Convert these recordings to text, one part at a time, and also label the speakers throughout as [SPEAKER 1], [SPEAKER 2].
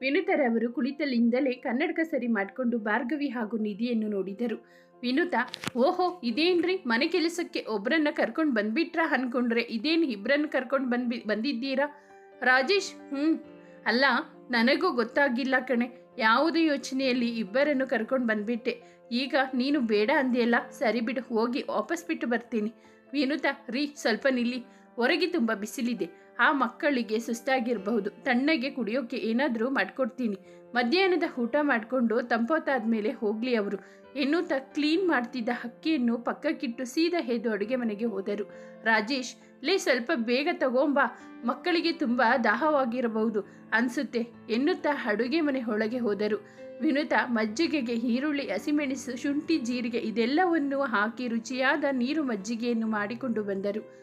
[SPEAKER 1] ವಿನುತರವರು ಕುಳಿತಲ್ಲಿಂದಲೇ ಕನ್ನಡಕ ಸರಿ ಮಾಡಿಕೊಂಡು ಭಾರ್ಗವಿ ಹಾಗೂ ನಿಧಿಯನ್ನು ನೋಡಿದರು. ವಿನುತಾ, ಓಹೋ, ಇದೇನ್ರಿ? ಮನೆ ಕೆಲಸಕ್ಕೆ ಒಬ್ಬರನ್ನ ಕರ್ಕೊಂಡು ಬಂದ್ಬಿಟ್ರಾ ಅನ್ಕೊಂಡ್ರೆ ಇದೇನು ಇಬ್ಬರನ್ನ ಕರ್ಕೊಂಡು ಬಂದ್ಬಿ, ಬಂದಿದ್ದೀರಾ? ರಾಜೇಶ್ ಹ್ಞೂ ಅಲ್ಲ, ನನಗೂ ಗೊತ್ತಾಗಿಲ್ಲ ಕಣೆ. ಯಾವುದೇ ಯೋಚನೆಯಲ್ಲಿ ಇಬ್ಬರನ್ನು ಕರ್ಕೊಂಡು ಬಂದ್ಬಿಟ್ಟೆ. ಈಗ ನೀನು ಬೇಡ ಅಂದಿಯಲ್ಲ, ಸರಿ ಬಿಡು, ಹೋಗಿ ವಾಪಸ್ ಬಿಟ್ಟು ಬರ್ತೀನಿ. ವಿನುತ, ರೀ, ಸ್ವಲ್ಪ ನಿಲ್ಲಿ. ಹೊರಗೆ ತುಂಬ ಬಿಸಿಲಿದೆ. ಆ ಮಕ್ಕಳಿಗೆ ಸುಸ್ತಾಗಿರಬಹುದು. ತಣ್ಣಗೆ ಕುಡಿಯೋಕೆ ಏನಾದರೂ ಮಾಡ್ಕೊಡ್ತೀನಿ. ಮಧ್ಯಾಹ್ನದ ಊಟ ಮಾಡಿಕೊಂಡು ತಂಪೊತ್ತಾದ್ಮೇಲೆ ಹೋಗ್ಲಿ ಅವರು. ಎನ್ನುತ್ತ ಕ್ಲೀನ್ ಮಾಡ್ತಿದ್ದ ಹಕ್ಕಿಯನ್ನು ಪಕ್ಕಕ್ಕಿಟ್ಟು ಸೀದಾ ಹೇದು ಅಡುಗೆ ಮನೆಗೆ ಹೋದರು. ರಾಜೇಶ್, ಲೇ ಸ್ವಲ್ಪ ಬೇಗ ತಗೊಂಬಾ. ಮಕ್ಕಳಿಗೆ ತುಂಬ ದಾಹವಾಗಿರಬಹುದು ಅನ್ಸುತ್ತೆ ಎನ್ನುತ್ತಾ ಅಡುಗೆ ಮನೆ ಒಳಗೆ ಹೋದರು. ವಿನುತಾ ಮಜ್ಜಿಗೆಗೆ ಈರುಳ್ಳಿ, ಹಸಿಮೆಣಸು, ಶುಂಠಿ, ಜೀರಿಗೆ ಇದೆಲ್ಲವನ್ನು ಹಾಕಿ ರುಚಿಯಾದ ನೀರು ಮಜ್ಜಿಗೆಯನ್ನು ಮಾಡಿಕೊಂಡು ಬಂದರು.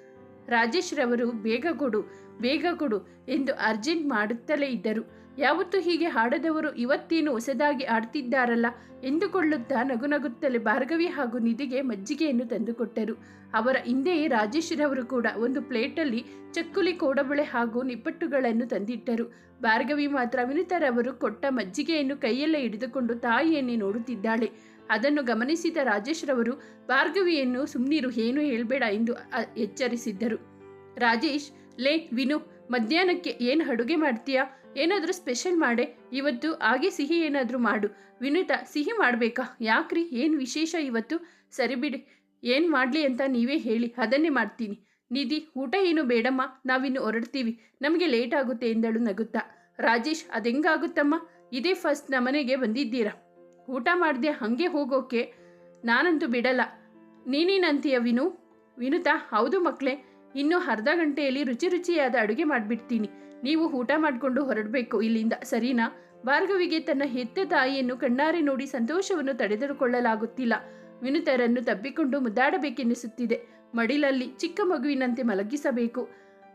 [SPEAKER 1] ರಾಜೇಶ್ ರವರು ಬೇಗ ಕೊಡು. ಬೇಗ ಕೊಡು ಎಂದು ಅರ್ಜೆಂಟ್ ಮಾಡುತ್ತಲೇ ಇದ್ದರು. ಯಾವತ್ತೂ ಹೀಗೆ ಹಾಡದವರು ಇವತ್ತೇನು ಹೊಸದಾಗಿ ಆಡ್ತಿದ್ದಾರಲ್ಲ ಎಂದುಕೊಳ್ಳುತ್ತಾ ನಗುನಗುತ್ತಲೇ ಭಾರ್ಗವಿ ಹಾಗೂ ನಿಧಿಗೆ ಮಜ್ಜಿಗೆಯನ್ನು ತಂದುಕೊಟ್ಟರು. ಅವರ ಹಿಂದೆಯೇ ರಾಜೇಶ್ ರವರು ಕೂಡ ಒಂದು ಪ್ಲೇಟಲ್ಲಿ ಚಕ್ಕುಲಿ, ಕೋಡಬಳೆ ಹಾಗೂ ನಿಪ್ಪಟ್ಟುಗಳನ್ನು ತಂದಿಟ್ಟರು. ಭಾರ್ಗವಿ ಮಾತ್ರ ವಿನಿತರವರು ಕೊಟ್ಟ ಮಜ್ಜಿಗೆಯನ್ನು ಕೈಯಲ್ಲೇ ಹಿಡಿದುಕೊಂಡು ತಾಯಿಯನ್ನೇ ನೋಡುತ್ತಿದ್ದಾಳೆ. ಅದನ್ನು ಗಮನಿಸಿದ ರಾಜೇಶ್ರವರು ಭಾರ್ಗವಿಯನ್ನು ಸುಮ್ಮನಿರು ಏನು ಹೇಳಬೇಡ ಎಂದು ಎಚ್ಚರಿಸಿದ್ದರು. ರಾಜೇಶ್ ಲೇ, ವಿನು, ಮಧ್ಯಾಹ್ನಕ್ಕೆ ಏನು ಅಡುಗೆ ಮಾಡ್ತೀಯಾ? ಏನಾದರೂ ಸ್ಪೆಷಲ್ ಮಾಡೆ. ಇವತ್ತು ಹಾಗೆ ಸಿಹಿ ಏನಾದರೂ ಮಾಡು. ವಿನುತ, ಸಿಹಿ ಮಾಡಬೇಕಾ? ಯಾಕ್ರಿ? ಏನು ವಿಶೇಷ ಇವತ್ತು? ಸರಿ ಬಿಡಿ. ಏನು ಮಾಡಲಿ ಅಂತ ನೀವೇ ಹೇಳಿ, ಅದನ್ನೇ ಮಾಡ್ತೀನಿ. ನಿಧಿ, ಊಟ ಏನು ಬೇಡಮ್ಮ. ನಾವಿನ್ನು ಹೊರಡ್ತೀವಿ. ನಮಗೆ ಲೇಟ್ ಆಗುತ್ತೆ ಎಂದಳು ನಗುತ್ತಾ. ರಾಜೇಶ್, ಅದೆಂಗಾಗುತ್ತಮ್ಮ? ಇದೇ ಫಸ್ಟ್ ನಮ್ಮನೆಗೆ ಬಂದಿದ್ದೀರಾ? ಊಟ ಮಾಡದೆ ಹಾಗೆ ಹೋಗೋಕೆ ನಾನಂತೂ ಬಿಡಲ್ಲ. ನೀನೇನಂತೀಯ ವಿನು? ವಿನುತಾ, ಹೌದು ಮಕ್ಕಳೇ ಇನ್ನು ಅರ್ಧ ಗಂಟೆಯಲ್ಲಿ ರುಚಿ ರುಚಿಯಾದ ಅಡುಗೆ ಮಾಡಿಬಿಡ್ತೀನಿ. ನೀವು ಊಟ ಮಾಡಿಕೊಂಡು ಹೊರಡಬೇಕು. ಇಲ್ಲಿಂದ ಸರಿನಾ, ಭಾರ್ಗವಿಗೆ ತನ್ನ ಹೆತ್ತ ತಾಯಿಯನ್ನು ಕಣ್ಣಾರೆ ನೋಡಿ ಸಂತೋಷವನ್ನು ತಡೆದುಕೊಳ್ಳಲಾಗುತ್ತಿಲ್ಲ. ವಿನುತರನ್ನು ತಬ್ಬಿಕೊಂಡು ಮುದ್ದಾಡಬೇಕೆನ್ನಿಸುತ್ತಿದೆ ಮಡಿಲಲ್ಲಿ ಚಿಕ್ಕ ಮಗುವಿನಂತೆ ಮಲಗಿಸಬೇಕು.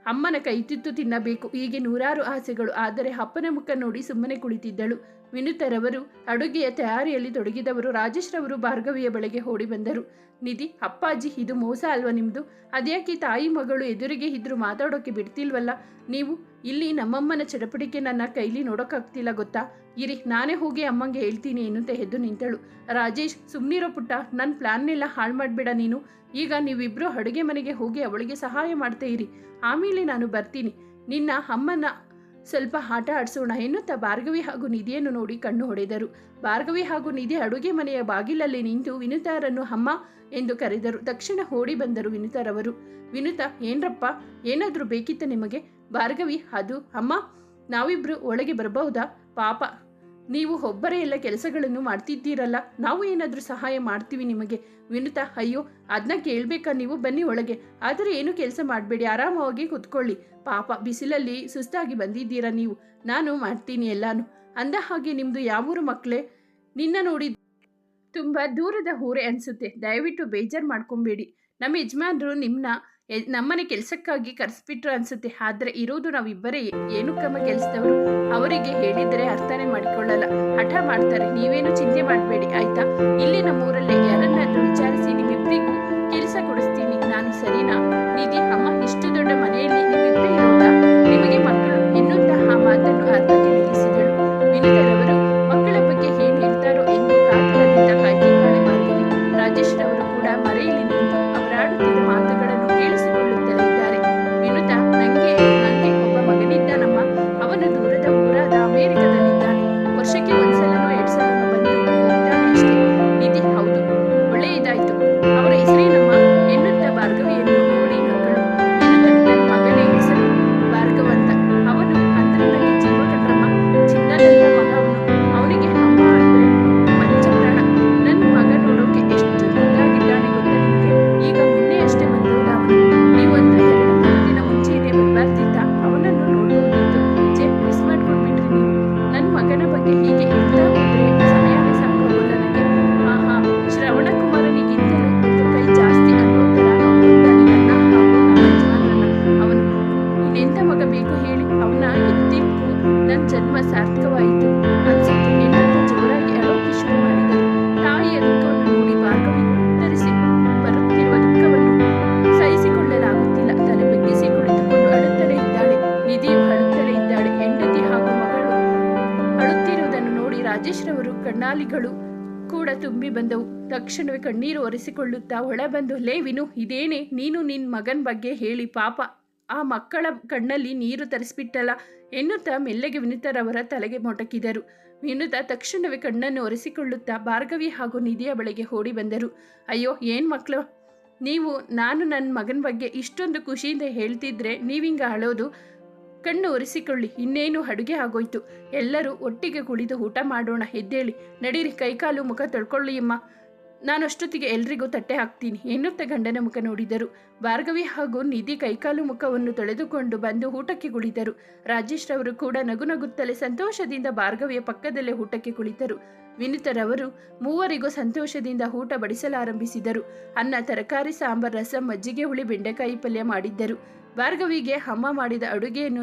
[SPEAKER 1] ಅಮ್ಮನ ಕೈತಿತ್ತು ತಿನ್ನಬೇಕು. ಹೀಗೆ ನೂರಾರು ಆಸೆಗಳು, ಆದರೆ ಅಪ್ಪನ ಮುಖ ನೋಡಿ ಸುಮ್ಮನೆ ಕುಳಿತಿದ್ದಳು. ವಿನುತರವರು ಅಡುಗೆಯ ತಯಾರಿಯಲ್ಲಿ ತೊಡಗಿದವರು ರಾಜೇಶ್ ರವರು ಭಾರ್ಗವಿಯ ಬಳಿಗೆ ಓಡಿ ಬಂದರು. ನಿಧಿ, ಅಪ್ಪಾಜಿ, ಇದು ಮೋಸ ಅಲ್ವಾ ನಿಮ್ಮದು ಅದ್ಯಾಕೆ ತಾಯಿ ಮಗಳು ಎದುರಿಗೆ ಇದ್ರು ಮಾತಾಡೋಕೆ ಬಿಡ್ತಿಲ್ವಲ್ಲ? ನೀವು ಇಲ್ಲಿ ನಮ್ಮಮ್ಮನ ಚಡಪಡಿಕೆ ನನ್ನ ಕೈಲಿ ನೋಡೋಕ್ಕಾಗ್ತಿಲ್ಲ ಗೊತ್ತಾ? ಇರಿ, ನಾನೇ ಹೋಗಿ ಅಮ್ಮಂಗೆ ಹೇಳ್ತೀನಿ ಎನ್ನುತ್ತೆ ಎದ್ದು ನಿಂತಳು. ರಾಜೇಶ್ ಸುಮ್ಮನಿರೋ ಪುಟ್ಟ ನನ್ನ ಪ್ಲಾನ್ನೆಲ್ಲ ಹಾಳು ಮಾಡಬೇಡ ನೀನು. ಈಗ ನೀವಿಬ್ಬರು ಅಡುಗೆ ಮನೆಗೆ ಹೋಗಿ ಅವಳಿಗೆ ಸಹಾಯ ಮಾಡ್ತಾ ಇರಿ. ಆಮೇಲೆ ನಾನು ಬರ್ತೀನಿ. ನಿನ್ನ ಅಮ್ಮನ ಸ್ವಲ್ಪ ಆಟ ಆಡಿಸೋಣ. ಎನ್ನುತ್ತಾ ಭಾರ್ಗವಿ ಹಾಗೂ ನಿಧಿಯನ್ನು ನೋಡಿ ಕಣ್ಣು ಹೊಡೆದರು. ಭಾರ್ಗವಿ ಹಾಗೂ ನಿಧಿ ಅಡುಗೆ ಮನೆಯ ಬಾಗಿಲಲ್ಲಿ ನಿಂತು ವಿನುತಾರನ್ನು ಅಮ್ಮ ಎಂದು ಕರೆದರು. ತಕ್ಷಣ ಓಡಿ ಬಂದರು ವಿನುತಾರವರು. ವಿನುತಾ, ಏನ್ರಪ್ಪ? ಏನಾದರೂ ಬೇಕಿತ್ತ ನಿಮಗೆ? ಭಾರ್ಗವಿ, ಅದು, ಅಮ್ಮ, ನಾವಿಬ್ರು ಒಳಗೆ ಬರಬಹುದಾ? ಪಾಪ ನೀವು ಒಬ್ಬರೇ ಎಲ್ಲ ಕೆಲಸಗಳನ್ನು ಮಾಡ್ತಿದ್ದೀರಲ್ಲ, ನಾವು ಏನಾದರೂ ಸಹಾಯ ಮಾಡ್ತೀವಿ ನಿಮಗೆ. ವಿನುತ, ಅಯ್ಯೋ ಅದನ್ನ ಕೇಳಬೇಕಾ ನೀವು? ಬನ್ನಿ ಒಳಗೆ. ಆದರೆ ಏನು ಕೆಲಸ ಮಾಡಬೇಡಿ, ಆರಾಮವಾಗಿ ಕುತ್ಕೊಳ್ಳಿ. ಪಾಪ, ಬಿಸಿಲಲ್ಲಿ ಸುಸ್ತಾಗಿ ಬಂದಿದ್ದೀರಾ ನೀವು? ನಾನು ಮಾಡ್ತೀನಿ ಎಲ್ಲಾನು. ಅಂದ ಹಾಗೆ ನಿಮ್ಮದು ಯಾವೂರು ಮಕ್ಕಳೇ ನಿನ್ನ ನೋಡಿ ತುಂಬ ದೂರದ ಊರೇ ಅನಿಸುತ್ತೆ. ದಯವಿಟ್ಟು ಬೇಜಾರು ಮಾಡ್ಕೊಬೇಡಿ. ನಮ್ಮ ಯಜಮಾನರು ನಿಮ್ಮನ್ನ ನಮ್ಮನೆ ಕೆಲಸಕ್ಕಾಗಿ ಕರೆಸ್ಬಿಟ್ರು ಅನ್ಸುತ್ತೆ. ಆದ್ರೆ ಇರೋದು ನಾವಿಬ್ಬರೇ. ಏನು ಕ್ರಮ ಕೆಲಸದವರು ಅವರಿಗೆ ಹೇಳಿದರೆ ಅರ್ಥನೇ ಮಾಡಿಕೊಳ್ಳಲ್ಲ. ಹಠ ಮಾಡ್ತಾರೆ. ನೀವೇನು ಚಿಂತೆ ಮಾಡಬೇಡಿ, ಆಯ್ತಾ? ಇಲ್ಲಿ ನಮ್ಮೂರಲ್ಲೇ ರವರು ಕೂಡ ತುಂಬಿ ಬಂದವು. ತಕ್ಷಣವೇ ಕಣ್ಣೀರು ಒರೆಸಿಕೊಳ್ಳುತ್ತಾ ಒಳ ಬಂದು ಲೇ ವಿನು, ಇದೇನೆ? ನೀನು ನಿನ್ನ ಮಗನ ಬಗ್ಗೆ ಹೇಳಿ, ಪಾಪ. ಆ ಮಕ್ಕಳ ಕಣ್ಣಲ್ಲಿ ನೀರು ತರಿಸ್ಬಿಟ್ಟಲ್ಲ? ಎನ್ನುತ್ತಾ ಮೆಲ್ಲಗೆ ವಿನುತರವರ ತಲೆಗೆ ಮೊಟಕಿದರು. ವಿನುತಾ ತಕ್ಷಣವೇ ಕಣ್ಣನ್ನು ಒರೆಸಿಕೊಳ್ಳುತ್ತಾ ಭಾರ್ಗವಿ ಹಾಗೂ ನಿಧಿಯ ಬಳಿಗೆ ಓಡಿ ಬಂದರು. ಅಯ್ಯೋ, ಏನ್ ಮಕ್ಕಳು ನೀವು, ನಾನು ನನ್ನ ಮಗನ ಬಗ್ಗೆ ಇಷ್ಟೊಂದು ಖುಷಿಯಿಂದ ಹೇಳ್ತಿದ್ರೆ ನೀವಿಂಗ ಅಳೋದು? ಕಣ್ಣು ಒರೆಸಿಕೊಳ್ಳಿ, ಇನ್ನೇನು ಅಡುಗೆ ಆಗೋಯ್ತು? ಎಲ್ಲರೂ ಒಟ್ಟಿಗೆ ಕುಳಿದು ಊಟ ಮಾಡೋಣ, ಎದ್ದೇಳಿ. ನಡೀರಿ, ಕೈಕಾಲು ಮುಖ ತೊಳ್ಕೊಳ್ಳಿ ಅಮ್ಮ. ನಾನು ಅಷ್ಟೊತ್ತಿಗೆ ಎಲ್ರಿಗೂ ತಟ್ಟೆ ಹಾಕ್ತೀನಿ, ಎನ್ನುತ್ತ ಗಂಡನ ಮುಖ ನೋಡಿದರು. ಭಾರ್ಗವಿ ಹಾಗೂ ನಿಧಿ ಕೈಕಾಲು ಮುಖವನ್ನು ತೊಳೆದುಕೊಂಡು ಬಂದು ಊಟಕ್ಕೆ ಕುಳಿತರು. ರಾಜೇಶ್ ರವರು ಕೂಡ ನಗು ನಗುತ್ತಲೇ ಸಂತೋಷದಿಂದ ಭಾರ್ಗವಿಯ ಪಕ್ಕದಲ್ಲೇ ಊಟಕ್ಕೆ ಕುಳಿತರು. ವಿನಿತರವರು ಮೂವರಿಗೂ ಸಂತೋಷದಿಂದ ಊಟ ಬಡಿಸಲಾರಂಭಿಸಿದರು. ಅನ್ನ, ತರಕಾರಿ, ಸಾಂಬಾರ್, ರಸಂ, ಮಜ್ಜಿಗೆ, ಹುಳಿ, ಬೆಂಡೆಕಾಯಿ ಪಲ್ಯ ಮಾಡಿದ್ದರು. ಭಾರ್ಗವಿಗೆ ಅಮ್ಮ ಮಾಡಿದ ಅಡುಗೆಯನ್ನು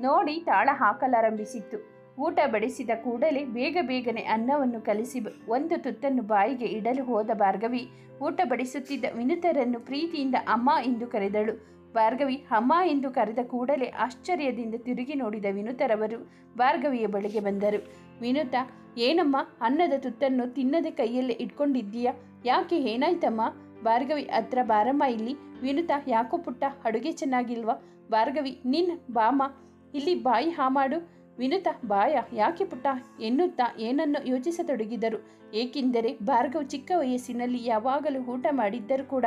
[SPEAKER 1] ನೋಡಿ ತಾಳ ಹಾಕಲಾರಂಭಿಸಿತ್ತು. ಊಟ ಬಡಿಸಿದ ಕೂಡಲೇ ಬೇಗ ಬೇಗನೆ ಅನ್ನವನ್ನು ಕಲಿಸಿ ಒಂದು ತುತ್ತನ್ನು ಬಾಯಿಗೆ ಇಡಲು ಹೋದ ಭಾರ್ಗವಿ, ಊಟ ಬಡಿಸುತ್ತಿದ್ದ ವಿನುತರನ್ನು ಪ್ರೀತಿಯಿಂದ ಅಮ್ಮ ಎಂದು ಕರೆದಳು. ಭಾರ್ಗವಿ ಅಮ್ಮ ಎಂದು ಕರೆದ ಕೂಡಲೇ ಆಶ್ಚರ್ಯದಿಂದ ತಿರುಗಿ ನೋಡಿದ ವಿನುತರವರು ಭಾರ್ಗವಿಯ ಬಳಿಗೆ ಬಂದರು. ವಿನುತ, ಏನಮ್ಮ, ಅನ್ನದ ತುತ್ತನ್ನು ತಿನ್ನದೆ ಕೈಯಲ್ಲೇ ಇಟ್ಕೊಂಡಿದ್ದೀಯಾ? ಯಾಕೆ ಏನಾಯ್ತಮ್ಮ? ಭಾರ್ಗವಿ ಹತ್ರ ಬಾರಮ್ಮ ಇಲ್ಲಿ. ವಿನುತ ಯಾಕೋ ಪುಟ್ಟ ಅಡುಗೆ ಚೆನ್ನಾಗಿಲ್ವ? ಭಾರ್ಗವಿ, ನಿನ್ ಬಾಮ, ಇಲ್ಲಿ ಬಾಯಿ ಹಾ ಮಾಡು. ವಿನುತ, ಬಾಯ, ಯಾಕೆ ಪುಟ್ಟ? ಎನ್ನುತ್ತಾ ಏನನ್ನು ಯೋಚಿಸತೊಡಗಿದರು. ಏಕೆಂದರೆ ಭಾರ್ಗವ್ ಚಿಕ್ಕ ವಯಸ್ಸಿನಲ್ಲಿ ಯಾವಾಗಲೂ ಊಟ ಮಾಡಿದ್ದರೂ ಕೂಡ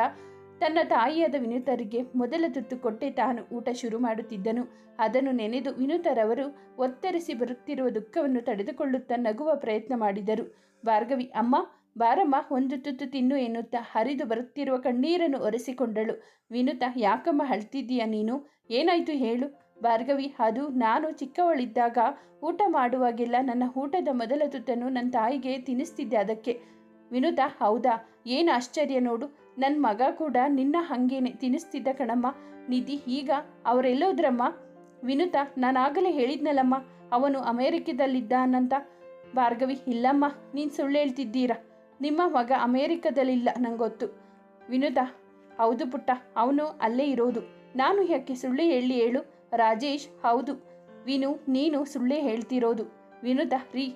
[SPEAKER 1] ತನ್ನ ತಾಯಿಯಾದ ವಿನುತರಿಗೆ ಮೊದಲ ತುತ್ತು ಕೊಟ್ಟೆ ತಾನು ಊಟ ಶುರು ಮಾಡುತ್ತಿದ್ದನು. ಅದನ್ನು ನೆನೆದು ವಿನುತರವರು ಒತ್ತರಿಸಿ ಬರುತ್ತಿರುವ ದುಃಖವನ್ನು ತಡೆದುಕೊಳ್ಳುತ್ತಾ ನಗುವ ಪ್ರಯತ್ನ ಮಾಡಿದರು. ಭಾರ್ಗವಿ, ಅಮ್ಮ ಬಾರಮ್ಮ, ಒಂದು ತುತ್ತು ತಿನ್ನು ಎನ್ನುತ್ತಾ ಹರಿದು ಬರುತ್ತಿರುವ ಕಣ್ಣೀರನ್ನು ಒರೆಸಿಕೊಂಡಳು. ವಿನುತ, ಯಾಕಮ್ಮ ಅಳ್ತಿದ್ದೀಯ ನೀನು? ಏನಾಯ್ತು ಹೇಳು? ಭಾರ್ಗವಿ, ಅದು ನಾನು ಚಿಕ್ಕವಳಿದ್ದಾಗ ಊಟ ಮಾಡುವಾಗೆಲ್ಲ ನನ್ನ ಊಟದ ಮೊದಲ ತುತ್ತನ್ನು ನನ್ನ ತಾಯಿಗೆ ತಿನ್ನಿಸ್ತಿದ್ದೆ ಅದಕ್ಕೆ. ವಿನುತ, ಹೌದಾ? ಏನು ಆಶ್ಚರ್ಯ ನೋಡು. ನನ್ನ ಮಗ ಕೂಡ ನಿನ್ನ ಹಂಗೇನೆ ತಿನ್ನಿಸ್ತಿದ್ದ ಕಣಮ್ಮ. ನಿಧಿ, ಈಗ ಅವರೆಲ್ಲೋದ್ರಮ್ಮ? ವಿನುತ, ನಾನಾಗಲೇ ಹೇಳಿದ್ನಲ್ಲಮ್ಮ, ಅವನು ಅಮೇರಿಕದಲ್ಲಿದ್ದಾನಂತ. ಭಾರ್ಗವಿ, ಇಲ್ಲಮ್ಮ, ನೀನು ಸುಳ್ಳು ಹೇಳ್ತಿದ್ದೀರಾ? ನಿಮ್ಮ ಮಗ ಅಮೇರಿಕದಲ್ಲಿಲ್ಲ, ನಂಗೊತ್ತು. ವಿನುತ, ಹೌದು ಪುಟ್ಟ, ಅವನು ಅಲ್ಲೇ ಇರೋದು. ನಾನು ಯಾಕೆ ಸುಳ್ಳು ಹೇಳಿ ಹೇಳು? ರಾಜೇಶ್, ಹೌದು. ವಿನು, ನೀನು ಸುಳ್ಳೇ ಹೇಳ್ತಿರೋದು. ವಿನುತ, ರೀ,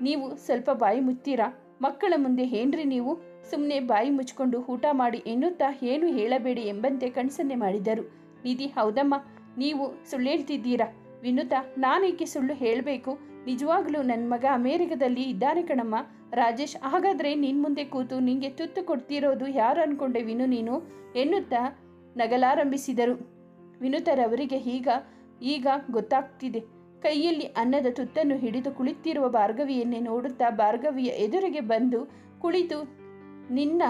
[SPEAKER 1] ನೀವು ಸ್ವಲ್ಪ ಬಾಯಿ ಮುಚ್ತೀರಾ ಮಕ್ಕಳ ಮುಂದೆ ಏನ್ರಿ ನೀವು? ಸುಮ್ಮನೆ ಬಾಯಿ ಮುಚ್ಕೊಂಡು ಊಟ ಮಾಡಿ ಎನ್ನುತ್ತಾ ಏನು ಹೇಳಬೇಡಿ ಎಂಬಂತೆ ಕಣ್ಸನ್ನೆ ಮಾಡಿದರು. ನಿಧಿ, ಹೌದಮ್ಮ, ನೀವು ಸುಳ್ಳೇಳ್ತಿದ್ದೀರಾ ವಿನುತ, ನಾನೇಕೆ ಸುಳ್ಳು ಹೇಳಬೇಕು? ನಿಜವಾಗ್ಲೂ ನನ್ನ ಮಗ ಅಮೇರಿಕದಲ್ಲಿ ಇದ್ದಾನೆ ಕಣಮ್ಮ. ರಾಜೇಶ್, ಹಾಗಾದ್ರೆ ನಿನ್ ಮುಂದೆ ಕೂತು ನಿಂಗೆ ತುತ್ತು ಕೊಡ್ತಿರೋದು ಯಾರು ಅನ್ಕೊಂಡೆ ವಿನು ನೀನು? ಎನ್ನುತ್ತಾ ನಗಲಾರಂಭಿಸಿದರು. ವಿನುತರವರಿಗೆ ಈಗ ಈಗ ಗೊತ್ತಾಗ್ತಿದೆ. ಕೈಯಲ್ಲಿ ಅನ್ನದ ತುತ್ತನ್ನು ಹಿಡಿದು ಕುಳಿತಿರುವ ಭಾರ್ಗವಿಯನ್ನೇ ನೋಡುತ್ತಾ ಭಾರ್ಗವಿಯ ಎದುರಿಗೆ ಬಂದು ಕುಳಿತು ನಿನ್ನ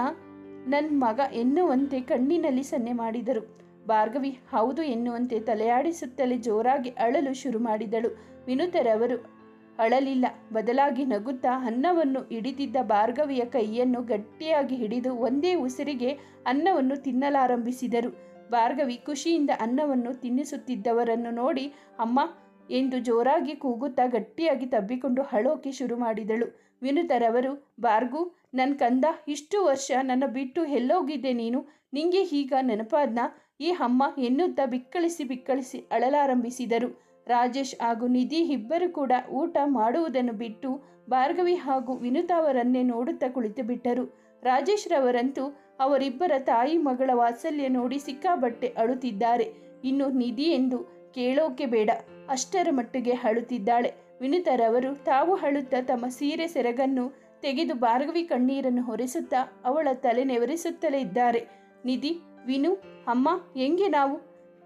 [SPEAKER 1] ನನ್ನ ಮಗ ಎನ್ನುವಂತೆ ಕಣ್ಣಿನಲ್ಲಿ ಸನ್ನೆ ಮಾಡಿದರು. ಭಾರ್ಗವಿ, ಹೌದು ಎನ್ನುವಂತೆ ತಲೆಯಾಡಿಸುತ್ತಲೇ ಜೋರಾಗಿ ಅಳಲು ಶುರು ಮಾಡಿದಳು. ವಿನುತರವರು ಅಳಲಿಲ್ಲ. ಬದಲಾಗಿ ನಗುತ್ತಾ ಅನ್ನವನ್ನು ಹಿಡಿದಿದ್ದ ಭಾರ್ಗವಿಯ ಕೈಯನ್ನು ಗಟ್ಟಿಯಾಗಿ ಹಿಡಿದು ಒಂದೇ ಉಸಿರಿಗೆ ಅನ್ನವನ್ನು ತಿನ್ನಲಾರಂಭಿಸಿದರು. ಭಾರ್ಗವಿ ಖುಷಿಯಿಂದ ಅನ್ನವನ್ನು ತಿನ್ನಿಸುತ್ತಿದ್ದವರನ್ನು ನೋಡಿ, ಅಮ್ಮ, ಎಂದು ಜೋರಾಗಿ ಕೂಗುತ್ತಾ ಗಟ್ಟಿಯಾಗಿ ತಬ್ಬಿಕೊಂಡು ಹಳೋಕೆ ಶುರು ಮಾಡಿದಳು. ವಿನುತರವರು ಬಾರ್ಗು ನನ್ನ ಕಂದ, ಇಷ್ಟು ವರ್ಷ ನನ್ನ ಬಿಟ್ಟು ಎಲ್ಲೋಗಿದ್ದೆ ನೀನು. ನಿಂಗೆ ಈಗ ನೆನಪಾದ್ನ? ಈ ಅಮ್ಮ ಎನ್ನುತ್ತಾ ಬಿಕ್ಕಳಿಸಿ ಬಿಕ್ಕಳಿಸಿ ಅಳಲಾರಂಭಿಸಿದರು. ರಾಜೇಶ್ ಹಾಗೂ ನಿಧಿ ಇಬ್ಬರು ಕೂಡ ಊಟ ಮಾಡುವುದನ್ನು ಬಿಟ್ಟು ಭಾರ್ಗವಿ ಹಾಗೂ ವಿನುತಾ ಅವರನ್ನೇ ನೋಡುತ್ತಾ ಕುಳಿತು ಬಿಟ್ಟರು. ರಾಜೇಶ್ ರವರಂತೂ ಅವರಿಬ್ಬರ ತಾಯಿ ಮಗಳ ವಾತ್ಸಲ್ಯ ನೋಡಿ ಸಿಕ್ಕಾಬಟ್ಟೆ ಅಳುತ್ತಿದ್ದಾರೆ. ಇನ್ನು ನಿಧಿ ಎಂದು ಕೇಳೋಕೆ ಬೇಡ, ಅಷ್ಟರ ಮಟ್ಟಿಗೆ ಅಳುತ್ತಿದ್ದಾಳೆ. ವಿನುತರವರು ತಾವು ಅಳುತ್ತಾ ತಮ್ಮ ಸೀರೆ ಸೆರಗನ್ನು ತೆಗೆದು ಭಾರ್ಗವಿ ಕಣ್ಣೀರನ್ನು ಹೊರಿಸುತ್ತಾ ಅವಳ ತಲೆ ನೆವರಿಸುತ್ತಲೇ ಇದ್ದಾರೆ. ನಿಧಿ, ವಿನು, ಅಮ್ಮ, ಹೆಂಗೆ ನಾವು?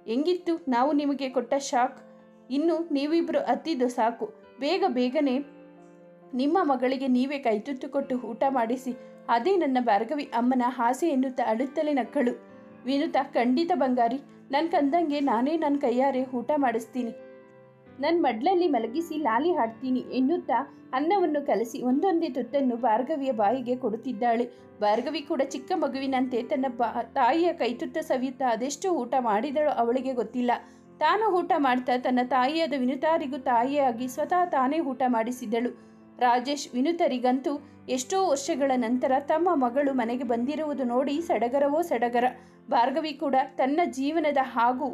[SPEAKER 1] ಹೆಂಗಿತ್ತು? ನಾವು ನಿಮಗೆ ಕೊಟ್ಟ ಶಾಕ್? ಇನ್ನು ನೀವಿಬ್ಬರು ಅತ್ತಿದ್ದು ಸಾಕು. ಬೇಗ ಬೇಗನೆ ನಿಮ್ಮ ಮಗಳಿಗೆ ನೀವೇ ಕೈತುತ್ತು ಕೊಟ್ಟು ಊಟ ಮಾಡಿಸಿ. ಅದೇ ನನ್ನ ಭಾರ್ಗವಿ ಅಮ್ಮನ ಆಸೆ ಎನ್ನುತ್ತಾ ಅಳುತ್ತಲೇ ನಕ್ಕಳು. ವಿನುತ, ಖಂಡಿತ ಬಂಗಾರಿ. ನನ್ನ ಕಂದಂಗೆ ನಾನೇ ನನ್ನ ಕೈಯಾರೆ ಊಟ ಮಾಡಿಸ್ತೀನಿ. ನನ್ನ ಮಡ್ಲಲ್ಲಿ ಮಲಗಿಸಿ ಲಾಲಿ ಹಾಡ್ತೀನಿ ಎನ್ನುತ್ತಾ ಅನ್ನವನ್ನು ಕಲಸಿ ಒಂದೊಂದೇ ತುತ್ತನ್ನು ಭಾರ್ಗವಿಯ ಬಾಯಿಗೆ ಕೊಡುತ್ತಿದ್ದಾಳೆ. ಭಾರ್ಗವಿ ಕೂಡ ಚಿಕ್ಕ ಮಗುವಿನಂತೆ ತನ್ನ ತಾಯಿಯ ಕೈತುತ್ತ ಸವಿಯುತ್ತಾ ಅದೆಷ್ಟು ಊಟ ಮಾಡಿದಳೋ ಅವಳಿಗೆ ಗೊತ್ತಿಲ್ಲ. ತಾನು ಊಟ ಮಾಡ್ತಾ ತನ್ನ ತಾಯಿಯಾದ ವಿನುತಾರಿಗೂ ತಾಯಿಯಾಗಿ ಸ್ವತಃ ತಾನೇ ಊಟ ಮಾಡಿಸಿದಳು ರಾಜೇಶ್ ವಿನುತರಿಗಂತೂ ಎಷ್ಟೋ ವರ್ಷಗಳ ನಂತರ ತಮ್ಮ ಮಗಳು ಮನೆಗೆ ಬಂದಿರುವುದು ನೋಡಿ ಸಡಗರವೋ ಸಡಗರ. ಭಾರ್ಗವಿ ಕೂಡ ತನ್ನ ಜೀವನದ ಹಾಗೂ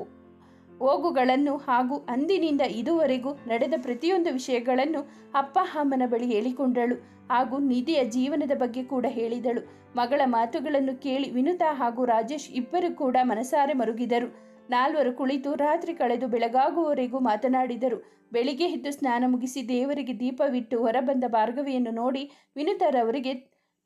[SPEAKER 1] ಹೋಗುಗಳನ್ನು ಹಾಗೂ ಅಂದಿನಿಂದ ಇದುವರೆಗೂ ನಡೆದ ಪ್ರತಿಯೊಂದು ವಿಷಯಗಳನ್ನು ಅಪ್ಪ ಅಮ್ಮನ ಬಳಿ ಹೇಳಿಕೊಂಡಳು ಹಾಗೂ ನಿಧಿಯ ಜೀವನದ ಬಗ್ಗೆ ಕೂಡ ಹೇಳಿದಳು. ಮಗಳ ಮಾತುಗಳನ್ನು ಕೇಳಿ ವಿನುತಾ ಹಾಗೂ ರಾಜೇಶ್ ಇಬ್ಬರು ಕೂಡ ಮನಸಾರೆ ಮರುಗಿದರು. ನಾಲ್ವರು ಕುಳಿತು ರಾತ್ರಿ ಕಳೆದು ಬೆಳಗಾಗುವವರೆಗೂ ಮಾತನಾಡಿದರು. ಬೆಳಿಗ್ಗೆ ಎದ್ದು ಸ್ನಾನ ಮುಗಿಸಿ ದೇವರಿಗೆ ದೀಪವಿಟ್ಟು ಹೊರಬಂದ ಭಾರ್ಗವಿಯನ್ನು ನೋಡಿ ವಿನುತರವರಿಗೆ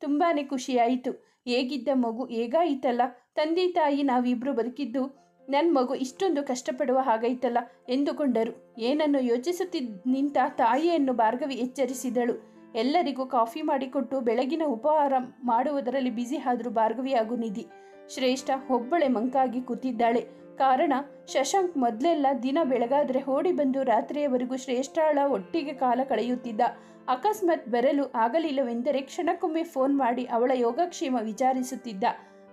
[SPEAKER 1] ತುಂಬಾ ಖುಷಿಯಾಯಿತು. ಹೇಗಿದ್ದ ಮಗು? ಹೇಗಾಯಿತಲ್ಲ? ತಂದೆ ತಾಯಿ ನಾವಿಬ್ಬರು ಬದುಕಿದ್ದು ನನ್ನ ಮಗು ಇಷ್ಟೊಂದು ಕಷ್ಟಪಡುವ ಹಾಗೈತಲ್ಲ ಎಂದುಕೊಂಡರು. ಏನನ್ನು ಯೋಚಿಸುತ್ತಿದ್ದ ನಿಂತ ತಾಯಿಯನ್ನು ಭಾರ್ಗವಿ ಎಚ್ಚರಿಸಿದಳು. ಎಲ್ಲರಿಗೂ ಕಾಫಿ ಮಾಡಿಕೊಟ್ಟು ಬೆಳಗಿನ ಉಪಹಾರ ಮಾಡುವುದರಲ್ಲಿ ಬ್ಯುಸಿ ಆದರೂ ಭಾರ್ಗವಿ ಹಾಗೂ ನಿಧಿ. ಶ್ರೇಷ್ಠ ಒಬ್ಬಳೆ ಮಂಕಾಗಿ ಕೂತಿದ್ದಾಳೆ. ಕಾರಣ ಶಶಾಂಕ್ ಮೊದಲೆಲ್ಲ ದಿನ ಬೆಳಗಾದ್ರೆ ಓಡಿ ಬಂದು ರಾತ್ರಿಯವರೆಗೂ ಶ್ರೇಷ್ಠಾಳ ಒಟ್ಟಿಗೆ ಕಾಲ ಕಳೆಯುತ್ತಿದ್ದ. ಅಕಸ್ಮಾತ್ ಬರಲು ಆಗಲಿಲ್ಲವೆಂದರೆ ಕ್ಷಣಕ್ಕೊಮ್ಮೆ ಫೋನ್ ಮಾಡಿ ಅವಳ ಯೋಗಕ್ಷೇಮ ವಿಚಾರಿಸುತ್ತಿದ್ದ.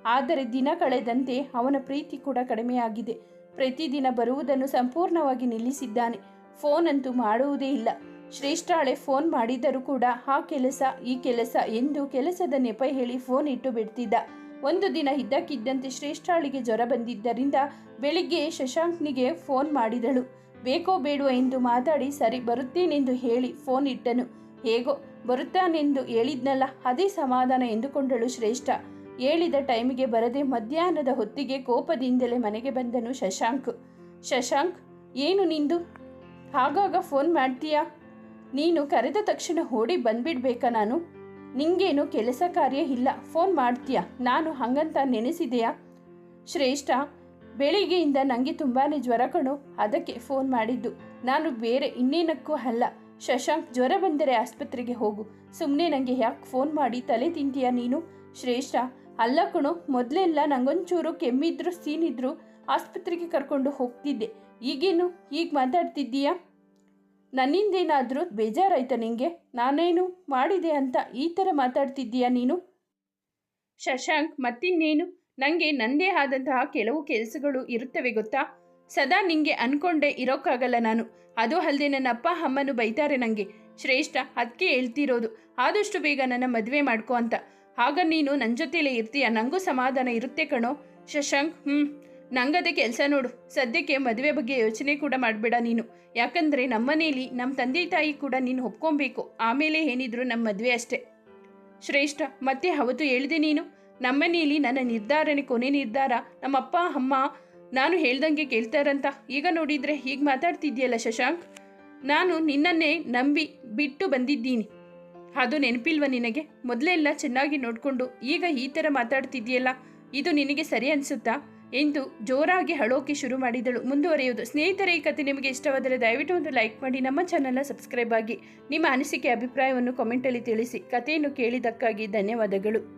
[SPEAKER 1] ಆದರೆ ದಿನ ಕಳೆದಂತೆ ಅವನ ಪ್ರೀತಿ ಕೂಡ ಕಡಿಮೆಯಾಗಿದೆ. ಪ್ರತಿದಿನ ಬರುವುದನ್ನು ಸಂಪೂರ್ಣವಾಗಿ ನಿಲ್ಲಿಸಿದ್ದಾನೆ. ಫೋನ್ ಅಂತೂ ಮಾಡುವುದೇ ಇಲ್ಲ. ಶ್ರೇಷ್ಠಾಳೆ ಫೋನ್ ಮಾಡಿದರೂ ಕೂಡ, ಆ ಕೆಲಸ, ಈ ಕೆಲಸ ಎಂದು ಕೆಲಸದ ನೆಪ ಹೇಳಿ ಫೋನ್ ಇಟ್ಟು ಬಿಡ್ತಿದ್ದ. ಒಂದು ದಿನ ಇದ್ದಕ್ಕಿದ್ದಂತೆ ಶ್ರೇಷ್ಠಾಳಿಗೆ ಜ್ವರ ಬಂದಿದ್ದರಿಂದ ಬೆಳಿಗ್ಗೆ ಶಶಾಂಕ್ನಿಗೆ ಫೋನ್ ಮಾಡಿದಳು. ಬೇಕೋ ಬೇಡುವ ಎಂದು ಮಾತಾಡಿ, ಸರಿ, ಬರುತ್ತೇನೆಂದು ಹೇಳಿ ಫೋನ್ ಇಟ್ಟನು. ಹೇಗೋ, ಬರುತ್ತಾನೆಂದು ಹೇಳಿದ್ನಲ್ಲ, ಅದೇ ಸಮಾಧಾನ ಎಂದುಕೊಂಡಳು ಶ್ರೇಷ್ಠ. ಹೇಳಿದ ಟೈಮಿಗೆ ಬರದೆ ಮಧ್ಯಾಹ್ನದ ಹೊತ್ತಿಗೆ ಕೋಪದಿಂದಲೇ ಮನೆಗೆ ಬಂದನು ಶಶಾಂಕ್. ಶಶಾಂಕ್, ಏನು ನಿಂದು? ಆಗಾಗ ಫೋನ್ ಮಾಡ್ತೀಯಾ? ನೀನು ಕರೆದ ತಕ್ಷಣ ಓಡಿ ಬಂದ್ಬಿಡ್ಬೇಕಾ ನಾನು? ನಿಂಗೇನು ಕೆಲಸ ಕಾರ್ಯ ಇಲ್ಲ, ಫೋನ್ ಮಾಡ್ತೀಯಾ? ನಾನು ಹಂಗಂತ ನೆನೆಸಿದೆಯಾ? ಶ್ರೇಷ್ಠ, ಬೆಳಿಗ್ಗೆಯಿಂದ ನನಗೆ ತುಂಬಾ ಜ್ವರ ಕಣು, ಅದಕ್ಕೆ ಫೋನ್ ಮಾಡಿದ್ದು. ನಾನು ಬೇರೆ ಇನ್ನೇನಕ್ಕೂ ಅಲ್ಲ. ಶಶಾಂಕ್, ಜ್ವರ ಬಂದರೆ ಆಸ್ಪತ್ರೆಗೆ ಹೋಗು. ಸುಮ್ಮನೆ ನನಗೆ ಯಾಕೆ ಫೋನ್ ಮಾಡಿ ತಲೆ ತಿಂತೀಯ ನೀನು? ಶ್ರೇಷ್ಠ, ಅಲ್ಲ ಕಣು, ಮೊದಲೆಲ್ಲ ನಂಗೊಂಚೂರು ಕೆಮ್ಮಿದ್ರು ಸೀನಿದ್ರು ಆಸ್ಪತ್ರೆಗೆ ಕರ್ಕೊಂಡು ಹೋಗ್ತಿದ್ದೆ. ಈಗೇನು? ಈಗ ಮಾತಾಡ್ತಿದ್ದೀಯಾ? ನನ್ನಿಂದೇನಾದರೂ ಬೇಜಾರಾಯ್ತಾ ನಿಂಗೆ? ನಾನೇನು ಮಾಡಿದೆ ಅಂತ ಈ ಥರ ಮಾತಾಡ್ತಿದ್ದೀಯಾ ನೀನು? ಶಶಾಂಕ್, ಮತ್ತಿನ್ನೇನು? ನನಗೆ ನಂದೇ ಆದಂತಹ ಕೆಲವು ಕೆಲಸಗಳು ಇರುತ್ತವೆ ಗೊತ್ತಾ? ಸದಾ ನಿಂಗೆ ಅನ್ಕೊಂಡೆ ಇರೋಕ್ಕಾಗಲ್ಲ ನಾನು. ಅದು ಅಲ್ಲದೆ ನನ್ನ ಅಪ್ಪ ಅಮ್ಮನು ಬೈತಾರೆ ನನಗೆ ಶ್ರೇಷ್ಠ ಅದಕ್ಕೆ ಹೇಳ್ತಿರೋದು. ಆದಷ್ಟು ಬೇಗ ನನ್ನ ಮದುವೆ ಮಾಡ್ಕೋ ಅಂತ. ಆಗ ನೀನು ನನ್ನ ಜೊತೆಲೇ ಇರ್ತೀಯ? ನನಗೂ ಸಮಾಧಾನ ಇರುತ್ತೆ ಕಣೋ. ಶಶಾಂಕ್ ಹ್ಞೂ ನಂಗದೇ ಕೆಲಸ ನೋಡು. ಸದ್ಯಕ್ಕೆ ಮದುವೆ ಬಗ್ಗೆ ಯೋಚನೆ ಕೂಡ ಮಾಡಬೇಡ ನೀನು. ಯಾಕಂದರೆ ನಮ್ಮನೇಲಿ ನಮ್ಮ ತಂದೆ ತಾಯಿ ಕೂಡ ನೀನು ಒಪ್ಕೊಬೇಕು. ಆಮೇಲೆ ಏನಿದ್ರು ನಮ್ಮ ಮದುವೆ ಅಷ್ಟೇ. ಶ್ರೇಷ್ಠ, ಮತ್ತೆ ಅವತ್ತು ಹೇಳಿದೆ ನೀನು. ನಮ್ಮನೇಲಿ ನನ್ನ ನಿರ್ಧಾರನೇ ಕೊನೆ ನಿರ್ಧಾರ. ನಮ್ಮಪ್ಪ, ಅಮ್ಮ ನಾನು ಹೇಳ್ದಂಗೆ ಕೇಳ್ತಾರಂತ. ಈಗ ನೋಡಿದರೆ ಹೀಗೆ ಮಾತಾಡ್ತಿದ್ದೀಯಲ್ಲ ಶಶಾಂಕ್? ನಾನು ನಿನ್ನನ್ನೇ ನಂಬಿ ಬಿಟ್ಟು ಬಂದಿದ್ದೀನಿ. ಅದು ನೆನಪಿಲ್ವ ನಿನಗೆ? ಮೊದಲೆಲ್ಲ ಚೆನ್ನಾಗಿ ನೋಡಿಕೊಂಡು ಈಗ ಈ ಥರ ಮಾತಾಡ್ತಿದ್ಯಲ್ಲ. ಇದು ನಿನಗೆ ಸರಿ ಅನಿಸುತ್ತಾ? ಎಂದು ಜೋರಾಗಿ ಹಳೋಕೆ ಶುರು ಮಾಡಿದಳು. ಮುಂದುವರಿಯುವುದು. ಸ್ನೇಹಿತರೆ, ಈ ಕತೆ ನಿಮಗೆ ಇಷ್ಟವಾದರೆ ದಯವಿಟ್ಟು ಒಂದು ಲೈಕ್ ಮಾಡಿ, ನಮ್ಮ ಚಾನಲ್ನ ಸಬ್ಸ್ಕ್ರೈಬ್ ಆಗಿ ನಿಮ್ಮ ಅನಿಸಿಕೆ, ಅಭಿಪ್ರಾಯವನ್ನು ಕಾಮೆಂಟಲ್ಲಿ ತಿಳಿಸಿ. ಕಥೆಯನ್ನು ಕೇಳಿದ್ದಕ್ಕಾಗಿ ಧನ್ಯವಾದಗಳು.